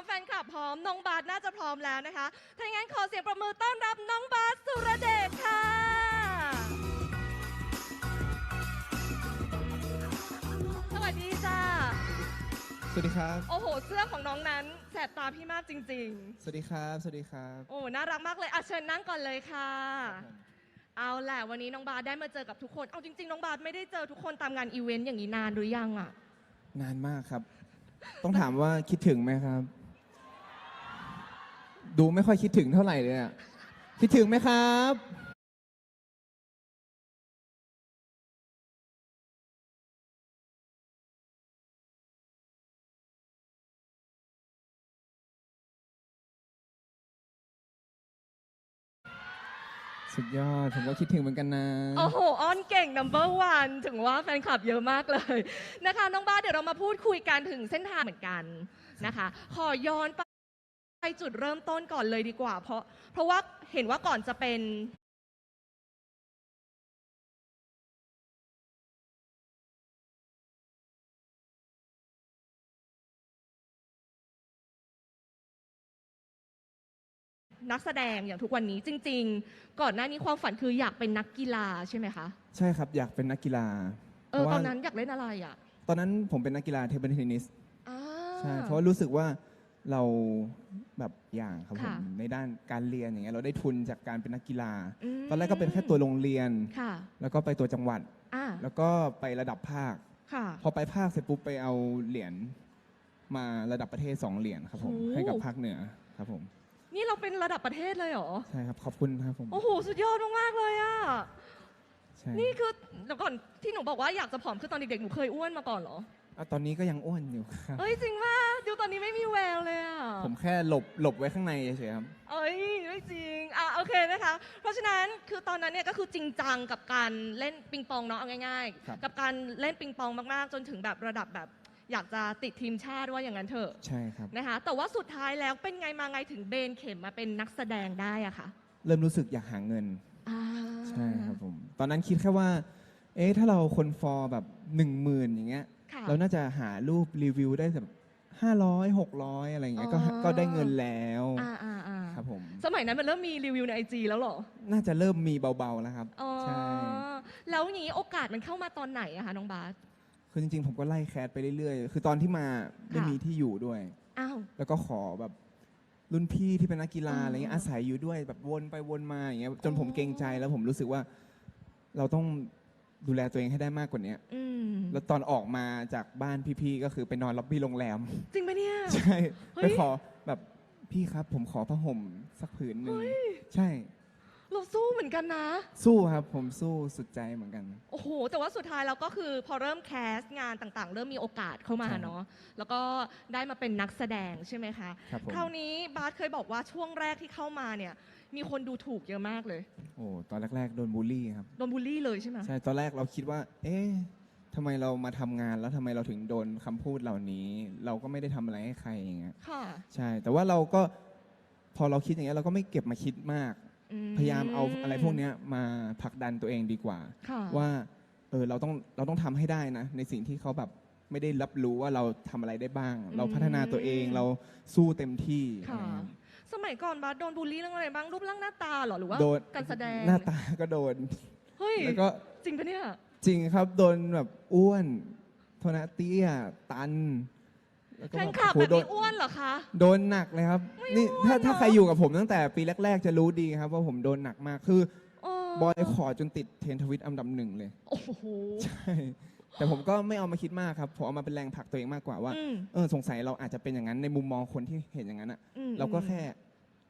มแฟนคลับพร้อมน้องบาสน่าจะพร้อมแล้วนะคะถ้าอย่างนั้นขอเสียงประมือต้อนรับน้องบาสสุรเดชค่ะ สวัสดีจ้าสวัสดีครับ โอ้โห เสื้อของน้องนั้นแสบตาพี่มากจริง สวัสดีครับ สวัสดีครับๆ โอ้น่ารักมากเลยอะเชิญนั่งก่อนเลยค่ะ เอาแหละวันนี้น้องบาสได้มาเจอกับทุกคน เอาจริง ๆ น้องบาสไม่ได้เจอทุกคนตามงานอีเวนต์อย่างนี้นานหรือยังอะ นานมากครับ ต้องถามว่าคิดถึงไหมครับ ดูไม่ค่อยคิดถึงเท่าไหร่เลยอะคิดถึงไหมครับสุดยอด ผมก็คิดถึงเหมือนกันนะ โอ้โห อ้อนเก่ง number one ถึงว่าแฟนคลับเยอะมากเลยนะคะ น้องบ้าเดี๋ยวเรามาพูดคุยกันถึงเส้นทางเหมือนกันนะคะ ขอย้อนไป ไปจุดเริ่มต้นก่อนเลยดีกว่า เพราะเพราะว่าเห็นว่าก่อนจะเป็นนักแสดงอย่างทุกวันนี้จริง ๆ ก่อนหน้านี้ความฝันคืออยากเป็นนักกีฬาใช่ไหมคะใช่ครับอยากเป็นนักกีฬาเออพราะว่าตอนนั้นอยากเล่นอะไรอะ ตอนนั้นผมเป็นนักกีฬาเทเบิลเทนนิสอ่า ใช่เพราะรู้สึกว่า เราแบบอย่างครับผมค่ะในด้านการเรียนอย่างเงี้ยเราได้ทุนจากการเป็นนักกีฬา มตอนแรกก็เป็นแค่ตัวโรงเรียน ค่ะแล้วก็ไปตัวจังหวัด อ่าแล้วก็ไประดับภาค ค่ะ พอไปภาคเสร็จปุ๊บไปเอาเหรียญมาระดับประเทศสองเหรียญครับผมโอ้ให้กับภาคเหนือครับผมนี่เราเป็นระดับประเทศเลยเหรอ ใช่ครับขอบคุณครับผมโอ้โห สุดยอดมากๆเลยอะใช่นี่คือเดี๋ยวก่อนที่หนูบอกว่าอยากจะผอมคือตอนเด็กๆ หนูเคยอ้วนมาก่อนเหรอ อะตอนนี้ก็ยังอ้วนอยู่ครับเอ้ยจริงว่าดูตอนนี้ไม่มีแววเลยอะ ผมแค่หลบหลบไว้ข้างในเฉยๆครับ เอ้ยไม่จริง อะโอเคนะคะ เพราะฉะนั้นคือตอนนั้นเนี่ยก็คือจริงจังกับการเล่นปิงปองเนาะเอาง่ายครับ ๆ กับการเล่นปิงปองมากๆ จนถึงแบบระดับแบบ อยากจะติดทีมชาติว่าอย่างนั้นเถอะใช่ครับ นะคะ แต่ว่าสุดท้ายแล้วเป็นไงมาไงถึงเบนเข็มมาเป็นนักแสดงได้อะคะเริ่มรู้สึกอยากหาเงิน อ่าใช่ครับผม ตอนนั้นคิดแค่ว่า เอ๊ะถ้าเราคนฟอลแบบหนึ่งหมื่นอย่างเงี้ยค่ะ เราน่าจะหารูปรีวิวได้แบบห้าร้อยหกร้อยอะไรอย่างเงี้ยก็อ๋อ ก็ได้เงินแล้วอ่าอ่าอ่าครับผมสมัยนั้นมันเริ่มมีรีวิวในไอจีแล้วเหรอ น่าจะเริ่มมีเบาๆแล้วครับอ๋อ ใช่แล้วนี้โอกาสมันเข้ามาตอนไหนอะคะน้องบาส คือจริงๆผมก็ไล่แคสไปเรื่อยๆ คือตอนที่มาไม่ค่ะ มีที่อยู่ด้วย อ้าว แล้วก็ขอแบบรุ่นพี่ที่เป็นนักกีฬาอ๋อออะไรเงี้ยอาศัยอยู่ด้วยแบบวนไปวนมาอย่างเงี้ยจนผมอ๋อเกรงใจแล้วผมรู้สึกว่า เราต้อง ดูแลตัวเองให้ได้มากกว่านี้อืมแล้วตอนออกมาจากบ้านพี่ๆก็คือไปนอนล็อบบี้โรงแรม จริงปะเนี่ย ใช่เฮ้ย ไปขอแบบพี่ครับผมขอผ้าห่มสักผืนหนึ่งใช่ เราสู้เหมือนกันนะ สู้ครับผมสู้สุดใจเหมือนกัน โอ้โห แต่ว่าสุดท้ายเราก็คือพอเริ่มแคสต์งานต่างๆ เริ่มมีโอกาสเข้ามาใช่ เนาะ แล้วก็ได้มาเป็นนักแสดงใช่ไหมคะ ครับผม คราวนี้บาสเคยบอกว่าช่วงแรกที่เข้ามาเนี่ย มีคนดูถูกเยอะมากเลย โอ้ตอนแรกๆโดนบูลลี่ครับ โดนบูลลี่เลยใช่ไหมใช่ตอนแรกเราคิดว่า เอ๊ะทำไมเรามาทำงานแล้วทำไมเราถึงโดนคำพูดเหล่านี้ เราก็ไม่ได้ทำอะไรให้ใครอย่างเงี้ยค่ะใช่ แต่ว่าเราก็พอเราคิดอย่างเงี้ยเราก็ไม่เก็บมาคิดมาก อืพยายามเอาอะไรพวกเนี้ยมาผลักดันตัวเองดีกว่า ค่ะว่าเออเราต้องเราต้องทำให้ได้นะ ในสิ่งที่เขาแบบไม่ได้รับรู้ว่าเราทำอะไรได้บ้าง เราพัฒนาตัวเองเราสู้เต็มที่ค่ะอะไรเงี้ย สมัยก่อนบาสโดนบูลลี่เรื่องอะไรบ้างรูปร่างหน้าตาเหรอหรือว่าโดนการแสดงหน้าตาก็โดน เฮ้ยแล้วก็จริงปะเนี่ยจริงครับโดนแบบอ้วนโทนาเตี้ยตันแล้วก็แฟนคลับโอ้แบบโหโดนี้นอ้วนเหรอคะ โดนหนักเลยครับไม่นี่อ้วนถ้าถ้าเหรอใครอยู่กับผมตั้งแต่ปีแรก ๆ จะรู้ดีครับ ว่าผมโดนหนักมากคือเออบอยขอจนติดเทรนด์ทวิตอันดับหนึ่งเลย โอ้โห ใช่ แต่ผมก็ไม่เอามาคิดมากครับผมเอามาเป็นแรงผลักตัวเองมากกว่าว่า อืม เออสงสัยเราอาจจะเป็นอย่างนั้นในมุมมองคนที่เห็นอย่างนั้นอะอืมเราก็แค่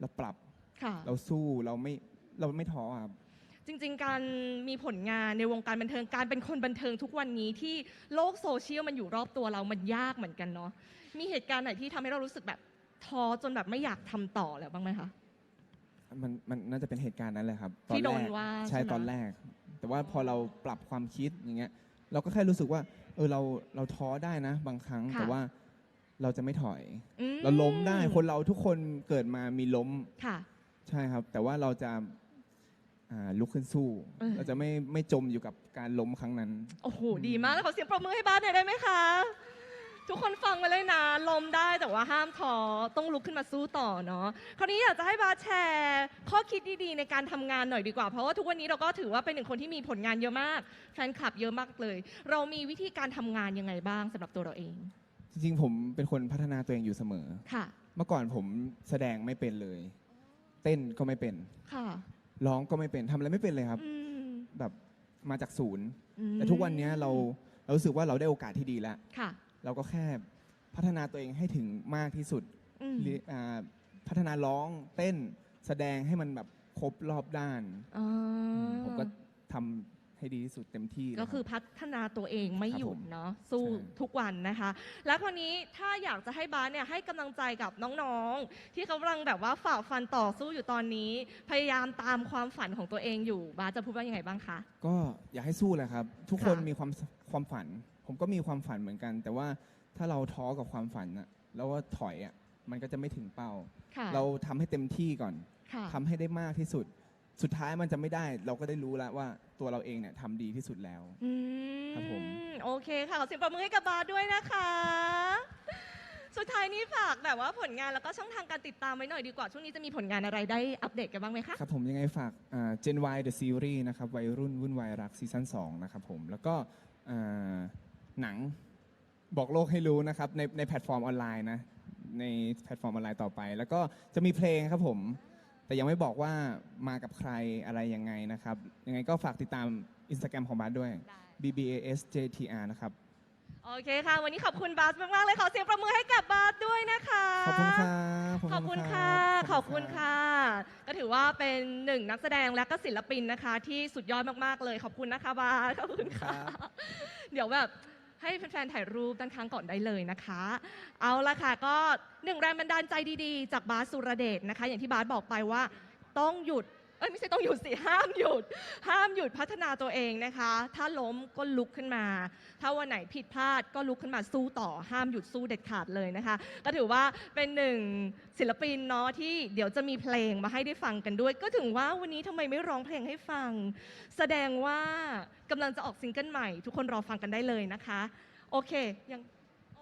เราปรับค่ะ เราสู้เราไม่เราไม่ท้อครับ จริงๆ การมีผลงานในวงการบันเทิงการเป็นคนบันเทิงทุกวันนี้ที่โลกโซเชียลมันอยู่รอบตัวเรามันยากเหมือนกันเนาะมีเหตุการณ์ไหนที่ทำให้เรารู้สึกแบบท้อจนแบบไม่อยากทำต่อแล้วบ้างไหมคะ มันมันน่าจะเป็นเหตุการณ์นั้นแหละครับที่โดนแรกว่าใช่ใช่ไหม ตอนแรก แต่ว่าพอเราปรับความคิดอย่างเงี้ย เราก็แค่รู้สึกว่า เออเราเราท้อได้นะ บางครั้งค่ะแต่ว่าเราจะไม่ถอย อืเราล้มได้คนเราทุกคนเกิดมามีล้มค่ะ ใช่ครับ แต่ว่าเราจะอ่าลุกขึ้นสู้ เออ เราจะไม่ไม่จมอยู่กับการล้มครั้งนั้น โอ้โห ดีมากแล้วขอเสียงปรบมือให้บาสหน่อยได้ไหมคะ ทุกคนฟังมาเลยนะลมได้แต่ว่าห้ามท้อต้องลุกขึ้นมาสู้ต่อเนาะคราวนี้อยากจะให้บาสแชร์ข้อคิดดีๆในการทำงานหน่อยดีกว่า เพราะว่าทุกวันนี้เราก็ถือว่าเป็นหนึ่งคนที่มีผลงานเยอะมากแฟนคลับเยอะมากเลย เรามีวิธีการทำงานยังไงบ้างสำหรับตัวเราเองจริงๆ ผมเป็นคนพัฒนาตัวเองอยู่เสมอ ค่ะเมื่อก่อนผมแสดงไม่เป็นเลย เต้นก็ไม่เป็น ค่ะร้องก็ไม่เป็นทำอะไรไม่เป็นเลยครับ อืมแบบมาจากศูนย์ อืมแต่ทุกวันเนี้ยเราเรารู้สึกว่าเราได้โอกาสที่ดีแล้ว ค่ะ เราก็แค่พัฒนาตัวเองให้ถึงมากที่สุดอืมเรียอ่าพัฒนาร้องเต้นแสดงให้มันแบบครบรอบด้าน อ๋อผมก็ทำให้ดีที่สุดเต็มที่ก็คือนะรับพัฒนาตัวเองไม่ครับหยุดผมเนาะสู้ใช่ ทุกวันนะคะ แล้วคนนี้ถ้าอยากจะให้บาสเนี่ยให้กำลังใจกับน้องๆ ที่เขากำลังแบบว่าฝ่าฟันต่อสู้อยู่ตอนนี้ พยายามตามความฝันของตัวเองอยู่บาสจะพูดว่ายังไงบ้างคะ ก็อยากให้สู้แหละครับ ทุกคนค่ะ มีความ ความฝัน ผมก็มีความฝันเหมือนกัน แต่ว่าถ้าเราท้อกับความฝันอะแล้วว่าถอยอะมันก็จะไม่ถึงเป้า ค่ะเราทำให้เต็มที่ก่อนค่ะทำให้ได้มากที่สุด สุดท้ายมันจะไม่ได้ เราก็ได้รู้แล้วว่าตัวเราเองเนี่ยทำดีที่สุดแล้ว อืครับผม โอเคค่ะ ขอเสียงปรบมือให้กับบาสด้วยนะคะ สุดท้ายนี้ฝากแบบว่าผลงานแล้วก็ช่องทางการติดตามไว้หน่อยดีกว่า ช่วงนี้จะมีผลงานอะไรได้อัปเดตกันบ้างไหมคะ ครับผมยังไงฝากอ่า Gen Y The Series นะครับวัยรุ่นวุ่นวายรักซีซั่น2นะครับผม แล้วก็อ่า หนังบอกโลกให้รู้นะครับในในแพลตฟอร์มออนไลน์นะในแพลตฟอร์มออนไลน์ต่อไป แล้วก็จะมีเพลงครับผม แต่ยังไม่บอกว่ามากับใครอะไรยังไงนะครับ ยังไงก็ฝากติดตาม Instagram ของบาสด้วย bbasjtr นะครับ โอเคค่ะ วันนี้ขอบคุณบาสมาก ๆ เลยขอเสียงประมือให้กับบาสด้วยนะคะ ขอบคุณครับขอบคุณค่ะ ขอบคุณค่ะ ก็ถือว่าเป็นหนึ่งนักแสดงและก็ศิลปินนะคะ ที่สุดยอดมาก ๆ เลยขอบคุณนะคะบาสขอบคุณค่ะ เดี๋ยวแบบให้แฟนๆ ถ่ายรูปด้านข้างก่อนได้เลยนะคะ เอาละค่ะ ก็หนึ่งแรงบันดาลใจดี ๆ จากบาสสุรเดชนะคะ อย่างที่บาสบอกไปว่า ต้องหยุด เอ้ยไม่ใช่ต้องหยุดสิห้ามหยุด ห้ามหยุดพัฒนาตัวเองนะคะ ถ้าล้มก็ลุกขึ้นมา ถ้าวันไหนผิดพลาดก็ลุกขึ้นมาสู้ต่อ ห้ามหยุดสู้เด็ดขาดเลยนะคะ ก็ถือว่าเป็นหนึ่งศิลปินเนาะที่เดี๋ยวจะมีเพลงมาให้ได้ฟังกันด้วย ก็ถึงว่าวันนี้ทำไมไม่ร้องเพลงให้ฟัง แสดงว่ากำลังจะออกซิงเกิลใหม่ ทุกคนรอฟังกันได้เลยนะคะ โอเคยัง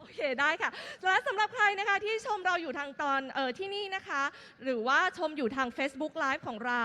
โอเคได้ค่ะและสำหรับใครนะคะที่ชมเราอยู่ทางตอนเออที่นี่นะคะ หรือว่าชมอยู่ทาง Facebook Live ของเรา